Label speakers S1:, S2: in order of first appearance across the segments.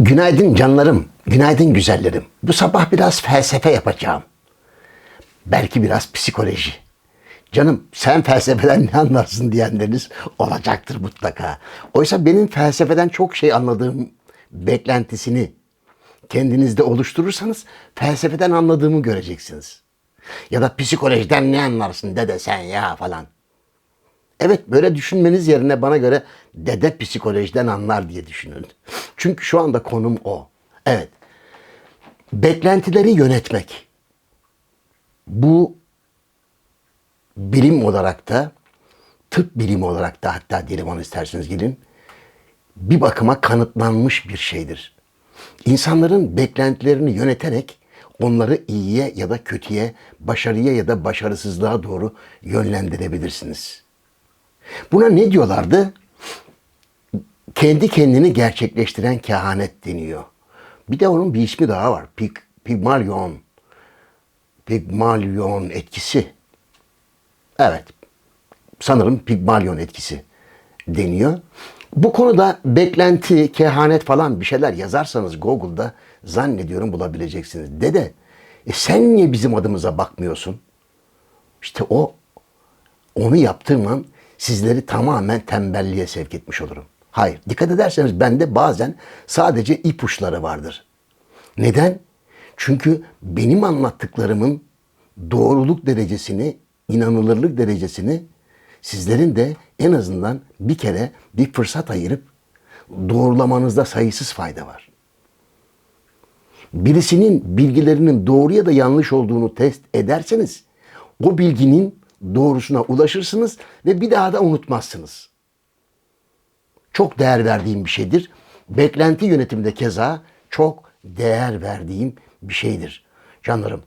S1: Günaydın canlarım, günaydın güzellerim. Bu sabah biraz felsefe yapacağım. Belki biraz psikoloji. Canım sen felsefeden ne anlarsın diyenleriniz olacaktır mutlaka. Oysa benim felsefeden çok şey anladığım beklentisini kendinizde oluşturursanız felsefeden anladığımı göreceksiniz. Ya da psikolojiden ne anlarsın dede sen ya falan. Evet böyle düşünmeniz yerine bana göre dede psikolojiden anlar diye düşünün. Çünkü şu anda konum o. Evet. Beklentileri yönetmek. Bu bilim olarak da tıp bilimi olarak da hatta diyelim onu isterseniz gelin bir bakıma kanıtlanmış bir şeydir. İnsanların beklentilerini yöneterek onları iyiye ya da kötüye, başarıya ya da başarısızlığa doğru yönlendirebilirsiniz. Buna ne diyorlardı? Kendi kendini gerçekleştiren kehanet deniyor. Bir de onun bir ismi daha var. Pig, Pygmalion. Pygmalion etkisi. Evet. Sanırım Pygmalion etkisi deniyor. Bu konuda beklenti, kehanet falan bir şeyler yazarsanız Google'da zannediyorum bulabileceksiniz. Dede, e sen niye bizim adımıza bakmıyorsun? İşte o onu yaptığım an sizleri tamamen tembelliğe sevk etmiş olurum. Hayır. Dikkat ederseniz bende bazen sadece ipuçları vardır. Neden? Çünkü benim anlattıklarımın doğruluk derecesini, inanılırlık derecesini sizlerin de en azından bir kere bir fırsat ayırıp doğrulamanızda sayısız fayda var. Birisinin bilgilerinin doğru ya da yanlış olduğunu test ederseniz o bilginin doğrusuna ulaşırsınız ve bir daha da unutmazsınız. Çok değer verdiğim bir şeydir. Beklenti yönetiminde keza çok değer verdiğim bir şeydir. Canlarım,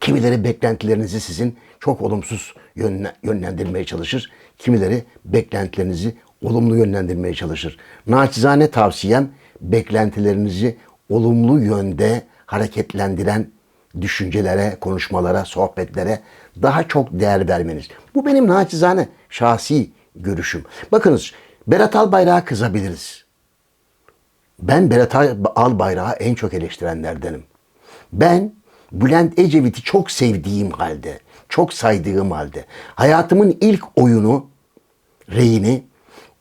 S1: kimileri beklentilerinizi sizin çok olumsuz yönle- yönlendirmeye çalışır. Kimileri beklentilerinizi olumlu yönlendirmeye çalışır. Naçizane tavsiyem beklentilerinizi olumlu yönde hareketlendiren düşüncelere, konuşmalara, sohbetlere daha çok değer vermeniz. Bu benim naçizane şahsi görüşüm. Bakınız Berat Albayrak'a kızabiliriz. Ben Berat Albayrak'ı en çok eleştirenlerdenim. Ben Bülent Ecevit'i çok sevdiğim halde, çok saydığım halde, hayatımın ilk oyunu, reyini,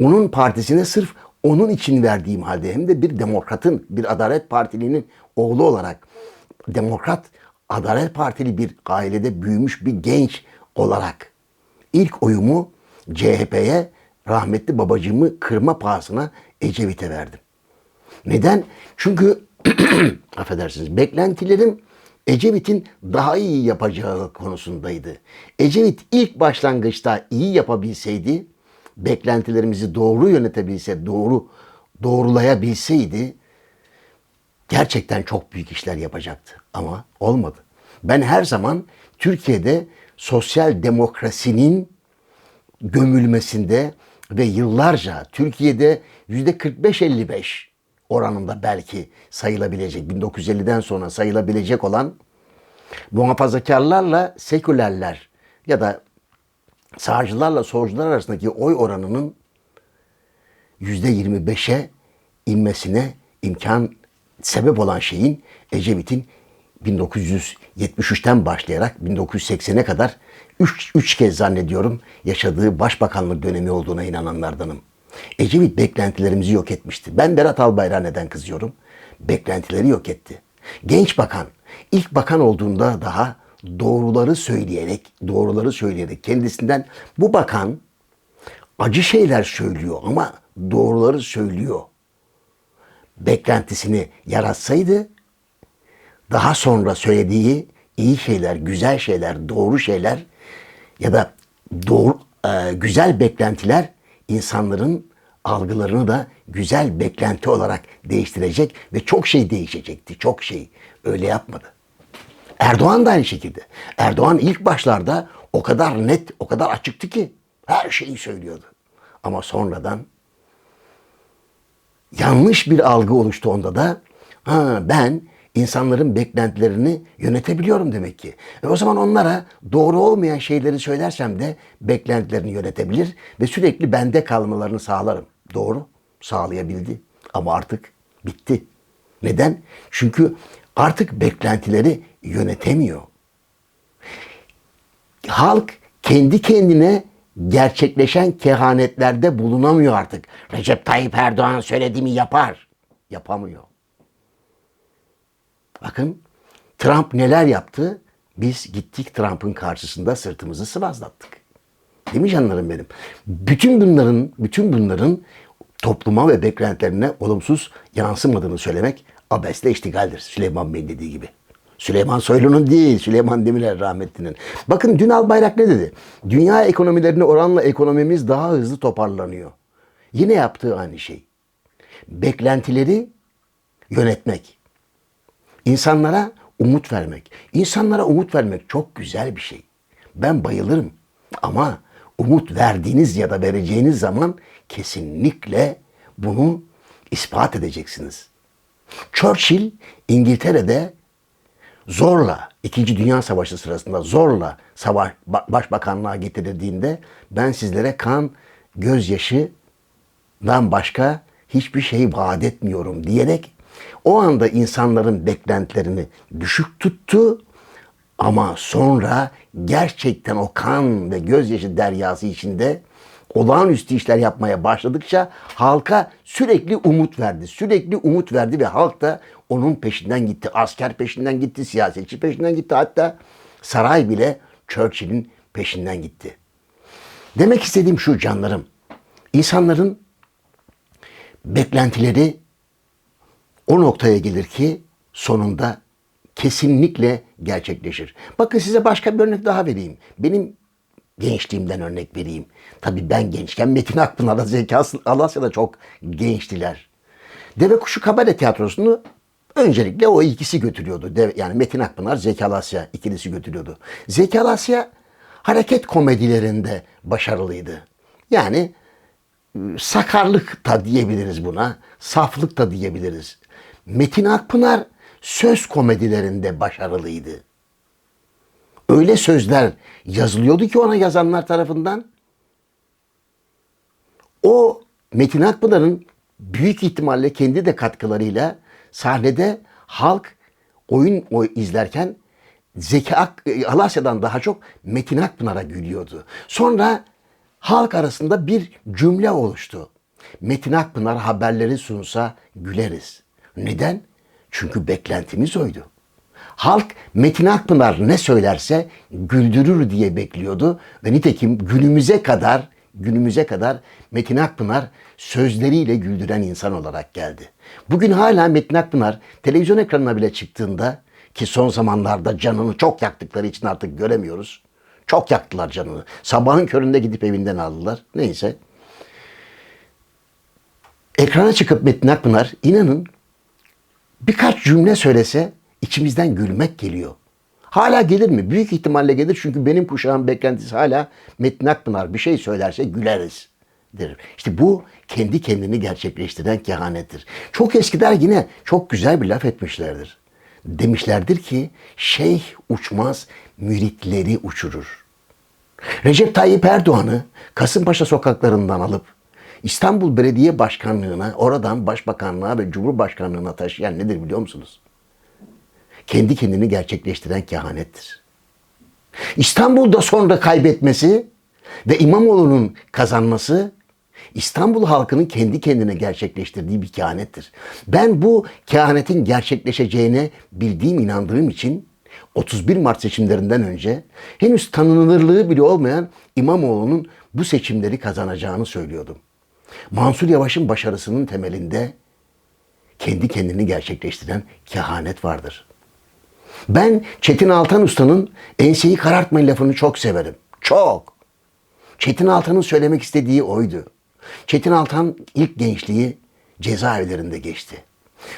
S1: onun partisine sırf onun için verdiğim halde hem de bir demokratın, bir Adalet Partili'nin oğlu olarak demokrat, Adalet Partili bir ailede büyümüş bir genç olarak ilk oyumu CHP'ye rahmetli babacığımı kırma pahasına Ecevit'e verdim. Neden? Çünkü affedersiniz beklentilerim Ecevit'in daha iyi yapacağı konusundaydı. Ecevit ilk başlangıçta iyi yapabilseydi, beklentilerimizi doğru yönetebilse, doğru doğrulayabilseydi gerçekten çok büyük işler yapacaktı. Ama olmadı. Ben her zaman Türkiye'de sosyal demokrasinin gömülmesinde ve yıllarca Türkiye'de yüzde 45-55 oranında belki sayılabilecek 1950'den sonra sayılabilecek olan muhafazakarlarla sekülerler ya da sağcılarla solcular arasındaki oy oranının yüzde 25'e inmesine imkan sebep olan şeyin Ecevit'in 1973'ten başlayarak 1980'e kadar 3 üç kez zannediyorum yaşadığı başbakanlık dönemi olduğuna inananlardanım. Ecevit beklentilerimizi yok etmişti. Ben Berat Albayrak'a neden kızıyorum? Beklentileri yok etti. Genç bakan, ilk bakan olduğunda daha doğruları söyleyerek, doğruları söyleyerek kendisinden bu bakan acı şeyler söylüyor ama doğruları söylüyor. Beklentisini yaratsaydı daha sonra söylediği iyi şeyler, güzel şeyler, doğru şeyler ya da doğru e, güzel beklentiler insanların algılarını da güzel beklenti olarak değiştirecek ve çok şey değişecekti. Çok şey. Öyle yapmadı. Erdoğan da aynı şekilde. Erdoğan ilk başlarda o kadar net, o kadar açıktı ki her şeyi söylüyordu. Ama sonradan yanlış bir algı oluştu onda da. Ha, ben insanların beklentilerini yönetebiliyorum demek ki. E o zaman onlara doğru olmayan şeyleri söylersem de beklentilerini yönetebilir ve sürekli bende kalmalarını sağlarım. Doğru, sağlayabildi. Ama artık Bitti. Neden? Çünkü artık beklentileri yönetemiyor. Halk kendi kendine gerçekleşen kehanetlerde bulunamıyor artık. Recep Tayyip Erdoğan söylediğimi yapar. Yapamıyor. Bakın Trump neler yaptı? Biz gittik Trump'ın karşısında sırtımızı sıvazlattık. Değil mi canlarım benim? Bütün bunların, bütün bunların topluma ve beklentilerine olumsuz yansımadığını söylemek abesle iştigaldir. Süleyman Bey'in dediği gibi. Süleyman Soylu'nun değil, Süleyman Demirel rahmetlinin. Bakın dün Albayrak ne dedi? Dünya ekonomilerine oranla ekonomimiz daha hızlı toparlanıyor. Yine yaptığı aynı şey. Beklentileri yönetmek. İnsanlara umut vermek. İnsanlara umut vermek çok güzel bir şey. Ben bayılırım. Ama umut verdiğiniz ya da vereceğiniz zaman kesinlikle bunu ispat edeceksiniz. Churchill İngiltere'de zorla İkinci Dünya Savaşı sırasında zorla savaş başbakanlığa getirildiğinde ben sizlere kan, gözyaşından başka hiçbir şey vaat etmiyorum diyerek o anda insanların beklentilerini düşük tuttu ama sonra gerçekten o kan ve gözyaşı deryası içinde olağanüstü işler yapmaya başladıkça halka sürekli umut verdi. Sürekli umut verdi ve halk da onun peşinden gitti. Asker peşinden gitti, siyasetçi peşinden gitti. Hatta saray bile Churchill'in peşinden gitti. Demek istediğim şu canlarım. İnsanların beklentileri o noktaya gelir ki sonunda kesinlikle gerçekleşir. Bakın size başka bir örnek daha vereyim. Benim gençliğimden örnek vereyim. Tabii ben gençken Metin Akpınar'la Zeki Alasya'da çok gençtiler. Deve Kuşu Kabare Tiyatrosu'nu öncelikle o ikisi götürüyordu. Yani Metin Akpınar, Zeki Alasya ikilisi götürüyordu. Zeki Alasya hareket komedilerinde başarılıydı. Yani ıı, sakarlık da diyebiliriz buna, saflık da diyebiliriz. Metin Akpınar söz komedilerinde başarılıydı. Öyle sözler yazılıyordu ki ona yazanlar tarafından. O Metin Akpınar'ın büyük ihtimalle kendi de katkılarıyla sahnede halk oyun izlerken Zeki Ak Alasya'dan daha çok Metin Akpınar'a gülüyordu. Sonra halk arasında bir cümle oluştu. Metin Akpınar haberleri sunsa güleriz. Neden? Çünkü beklentimiz oydu. Halk Metin Akpınar ne söylerse güldürür diye bekliyordu ve nitekim günümüze kadar günümüze kadar Metin Akpınar sözleriyle güldüren insan olarak geldi. Bugün hala Metin Akpınar televizyon ekranına bile çıktığında ki son zamanlarda canını çok yaktıkları için artık göremiyoruz. Çok yaktılar canını. Sabahın köründe gidip evinden aldılar. Neyse. Ekrana çıkıp Metin Akpınar inanın birkaç cümle söylese içimizden gülmek geliyor. Hala gelir mi? Büyük ihtimalle gelir çünkü benim kuşağım beklentisi hala Metin Akpınar bir şey söylerse güleriz. Der. İşte bu kendi kendini gerçekleştiren kehanettir. Çok eskiler yine çok güzel bir laf etmişlerdir. Demişlerdir ki şeyh uçmaz müritleri uçurur. Recep Tayyip Erdoğan'ı Kasımpaşa sokaklarından alıp İstanbul Belediye Başkanlığı'na, oradan Başbakanlığa ve Cumhurbaşkanlığı'na taşıyan nedir biliyor musunuz? Kendi kendini gerçekleştiren kehanettir. İstanbul'da sonra kaybetmesi ve İmamoğlu'nun kazanması İstanbul halkının kendi kendine gerçekleştirdiği bir kehanettir. Ben bu kehanetin gerçekleşeceğine bildiğim, inandığım için 31 Mart seçimlerinden önce henüz tanınırlığı bile olmayan İmamoğlu'nun bu seçimleri kazanacağını söylüyordum. Mansur Yavaş'ın başarısının temelinde kendi kendini gerçekleştiren kehanet vardır. Ben Çetin Altan Usta'nın enseyi karartmayın lafını çok severim. Çok. Çetin Altan'ın söylemek istediği oydu. Çetin Altan ilk gençliği cezaevlerinde geçti.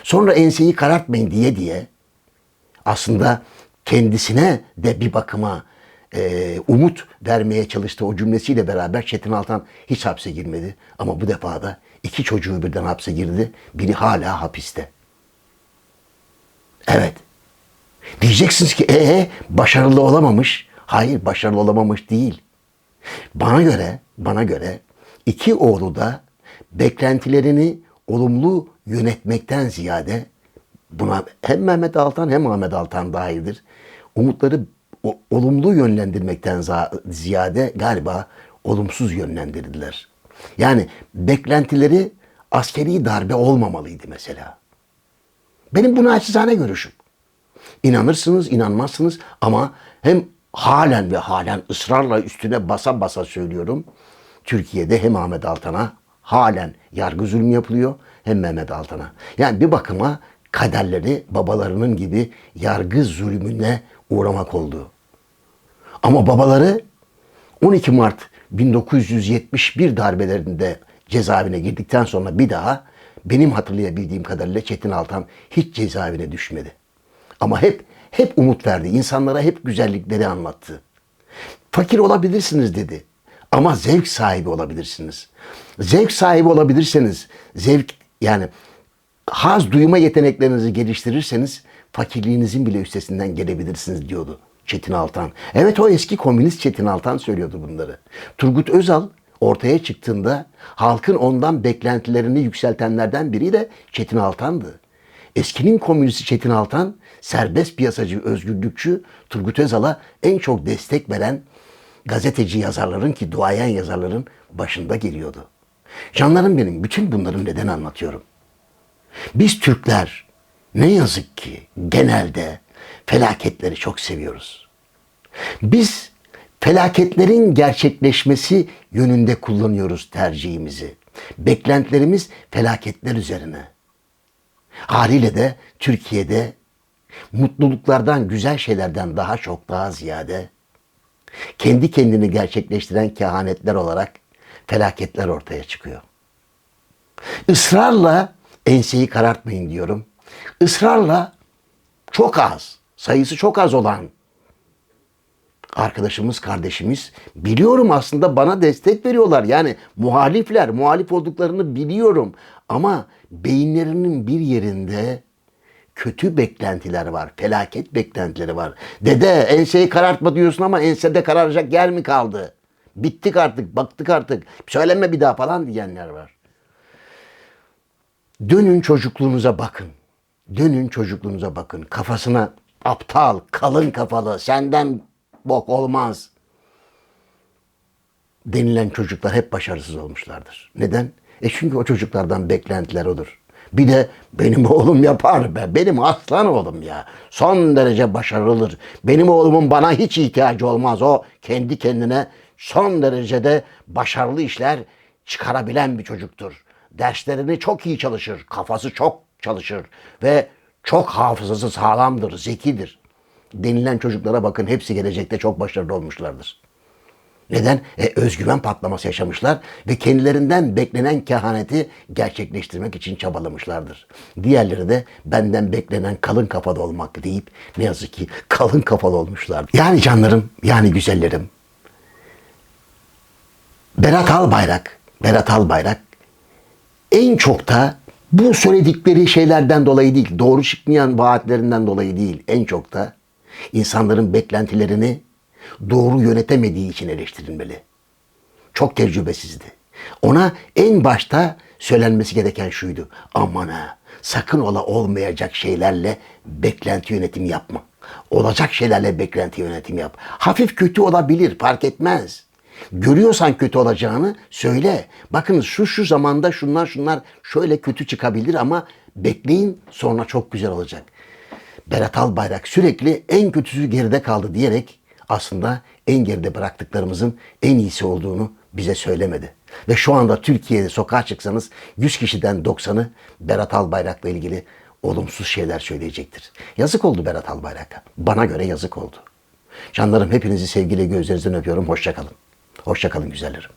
S1: Sonra enseyi karartmayın diye diye aslında kendisine de bir bakıma e, umut vermeye çalıştı o cümlesiyle beraber Çetin Altan hiç hapse girmedi. Ama bu defa da iki çocuğu birden hapse girdi. Biri hala hapiste. Evet. Diyeceksiniz ki ee başarılı olamamış. Hayır başarılı olamamış değil. Bana göre, bana göre iki oğlu da beklentilerini olumlu yönetmekten ziyade buna hem Mehmet Altan hem Ahmet Altan dahildir. Umutları o- olumlu yönlendirmekten ziyade galiba olumsuz yönlendirdiler. Yani beklentileri askeri darbe olmamalıydı mesela. Benim bu naçizane görüşüm. İnanırsınız, inanmazsınız ama hem halen ve halen ısrarla üstüne basa basa söylüyorum. Türkiye'de hem Ahmet Altan'a halen yargı zulmü yapılıyor hem Mehmet Altan'a. Yani bir bakıma kaderleri babalarının gibi yargı zulmüne uğramak oldu. Ama babaları 12 Mart 1971 darbelerinde cezaevine girdikten sonra bir daha benim hatırlayabildiğim kadarıyla Çetin Altan hiç cezaevine düşmedi. Ama hep hep umut verdi. İnsanlara hep güzellikleri anlattı. Fakir olabilirsiniz dedi. Ama zevk sahibi olabilirsiniz. Zevk sahibi olabilirseniz, zevk yani haz duyma yeteneklerinizi geliştirirseniz fakirliğinizin bile üstesinden gelebilirsiniz diyordu Çetin Altan. Evet o eski komünist Çetin Altan söylüyordu bunları. Turgut Özal ortaya çıktığında halkın ondan beklentilerini yükseltenlerden biri de Çetin Altan'dı. Eskinin komünisti Çetin Altan, serbest piyasacı, özgürlükçü Turgut Özal'a en çok destek veren gazeteci yazarların ki duayen yazarların başında geliyordu. Canlarım benim bütün bunları neden anlatıyorum? Biz Türkler ne yazık ki genelde felaketleri çok seviyoruz. Biz felaketlerin gerçekleşmesi yönünde kullanıyoruz tercihimizi. Beklentilerimiz felaketler üzerine. Haliyle de Türkiye'de mutluluklardan, güzel şeylerden daha çok daha ziyade kendi kendini gerçekleştiren kehanetler olarak felaketler ortaya çıkıyor. Israrla enseyi karartmayın diyorum. Israrla çok az, sayısı çok az olan arkadaşımız, kardeşimiz biliyorum aslında bana destek veriyorlar. Yani muhalifler, muhalif olduklarını biliyorum. Ama beyinlerinin bir yerinde kötü beklentiler var. Felaket beklentileri var. Dede enseyi karartma diyorsun ama ensede kararacak yer mi kaldı? Bittik artık, baktık artık. Söyleme bir daha falan diyenler var. Dönün çocukluğunuza bakın. Dönün çocukluğunuza bakın. Kafasına aptal, kalın kafalı, senden bok olmaz denilen çocuklar hep başarısız olmuşlardır. Neden? E çünkü o çocuklardan beklentiler odur. Bir de benim oğlum yapar be. Benim aslan oğlum ya. Son derece başarılıdır. Benim oğlumun bana hiç ihtiyacı olmaz. O kendi kendine son derecede başarılı işler çıkarabilen bir çocuktur. Derslerini çok iyi çalışır. Kafası çok çalışır. Ve çok hafızası sağlamdır, zekidir. Denilen çocuklara bakın hepsi gelecekte çok başarılı olmuşlardır. Neden? E, özgüven patlaması yaşamışlar ve kendilerinden beklenen kehaneti gerçekleştirmek için çabalamışlardır. Diğerleri de benden beklenen kalın kafalı olmak deyip ne yazık ki kalın kafalı olmuşlar. Yani canlarım, yani güzellerim. Berat Albayrak, Berat Albayrak en çok da bu söyledikleri şeylerden dolayı değil, doğru çıkmayan vaatlerinden dolayı değil, en çok da insanların beklentilerini doğru yönetemediği için eleştirilmeli. Çok tecrübesizdi. Ona en başta söylenmesi gereken şuydu. Aman ha sakın ola olmayacak şeylerle beklenti yönetimi yapma. Olacak şeylerle beklenti yönetimi yap. Hafif kötü olabilir fark etmez. Görüyorsan kötü olacağını söyle. Bakın şu şu zamanda şunlar şunlar şöyle kötü çıkabilir ama bekleyin sonra çok güzel olacak. Berat Albayrak sürekli en kötüsü geride kaldı diyerek aslında en geride bıraktıklarımızın en iyisi olduğunu bize söylemedi. Ve şu anda Türkiye'de sokağa çıksanız 100 kişiden 90'ı Berat Albayrak'la ilgili olumsuz şeyler söyleyecektir. Yazık oldu Berat Albayrak'a. Bana göre yazık oldu. Canlarım hepinizi sevgiyle gözlerinizden öpüyorum. Hoşçakalın. Hoşçakalın güzellerim.